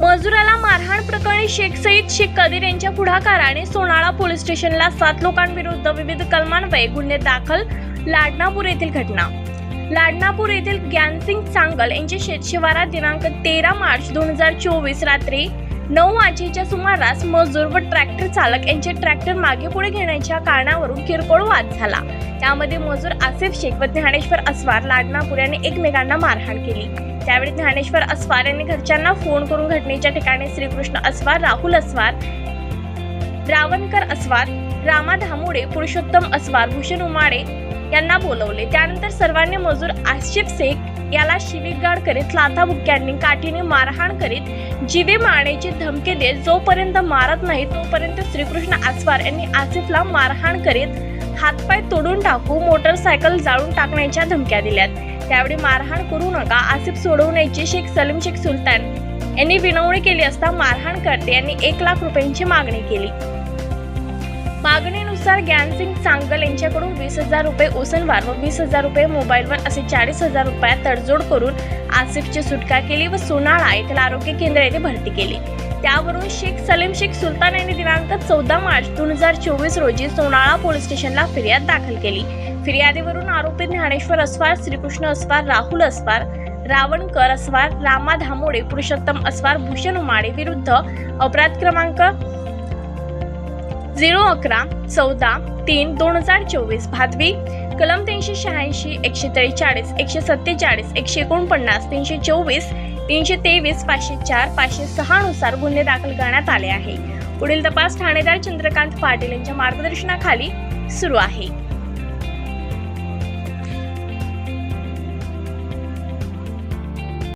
मजुराला मारहाण प्रकरणी शेख सईद शेख कदीर यांच्या पुढाकाराने सोनाळा पोलीस स्टेशनला सात लोकांविरुद्ध विविध कलमान्वये गुन्हे दाखल लाडनापूर येथील घटना. लाडनापूर येथील ज्ञानसिंग सांगल यांचे शेतशिवारा दिनांक तेरा मार्च दोन हजार चोवीस रात्री नऊ वाजेच्या सुमारास मजूर व ट्रॅक्टर चालक यांचे ट्रॅक्टर मागे पुढे घेण्याच्या कारणावरून किरकोळ वाद झाला. त्यामध्ये मजूर आसिफ शेख व ज्ञानेश्वर अस्वार लाडनापूर यांनी एकमेकांना मारहाण केली. त्यावेळी ज्ञानेश्वर अस्वार यांनी घरच्यांना फोन करून घटनेच्या ठिकाणी श्रीकृष्ण अस्वार राहुल अस्वार रावणकर अस्वार रामा धामोडे पुरुषोत्तम अस्वार भूषण उमाडे यांना बोलवले. त्यानंतर सर्वांनी मजूर आशिफ शेख याला शिवीगाड करीत लाथाबुक्यांनी काठीने मारहाण करीत जीवे मारण्याची धमकी देत जोपर्यंत मारत नाही तोपर्यंत श्रीकृष्ण आसवार यांनी आसिफला मारहाण करीत हातपाय तोडून टाकू मोटरसायकल जाळून टाकण्याच्या धमक्या दिल्यात. त्यावेळी मारहाण करू नका आसिफ सोडवण्याची शेख सलीम शेख सुलतान यांनी विनवणी केली असता मारहाणकर्ते यांनी एक लाख रुपयांची मागणी केली. मागणीनुसार ज्ञानसिंग सांगल यांच्याकडून वीस हजार रुपये उसनवार व वीस हजार रुपये मोबाईलवर असे चाळीस हजार रुपयात तडजोड करून आसिफची सुटका केली व सोनाळा येथील आरोग्य केंद्र येथे भरती केली. त्यावरून शेख सलीम शेख सुलतान यांनी दिनांक चौदा मार्च दोन हजार चोवीस रोजी सोनाळा पोलीस स्टेशनला फिर्याद दाखल केली. फिर्यादीवरून आरोपी ज्ञानेश्वर अस्वार श्रीकृष्ण अस्वार राहुल अस्वार रावणकर अस्वार रामा धामोडे पुरुषोत्तम अस्वार भूषण उमाडे विरुद्ध अपराध क्रमांक झिरो अकरा चौदा तीन दोन हजार चोवीस भादवी कलम तीनशे शहाऐंशी एकशे त्रेचाळीस एकशे सत्तेचाळीस एकशे एकोणपन्नास तीनशे चोवीस तीनशे तेवीस पाचशे चार पाचशे सहा नुसार गुन्हे दाखल करण्यात आले आहे. पुढील तपास ठाणेदार चंद्रकांत पाटील यांच्या मार्गदर्शनाखाली सुरू आहे.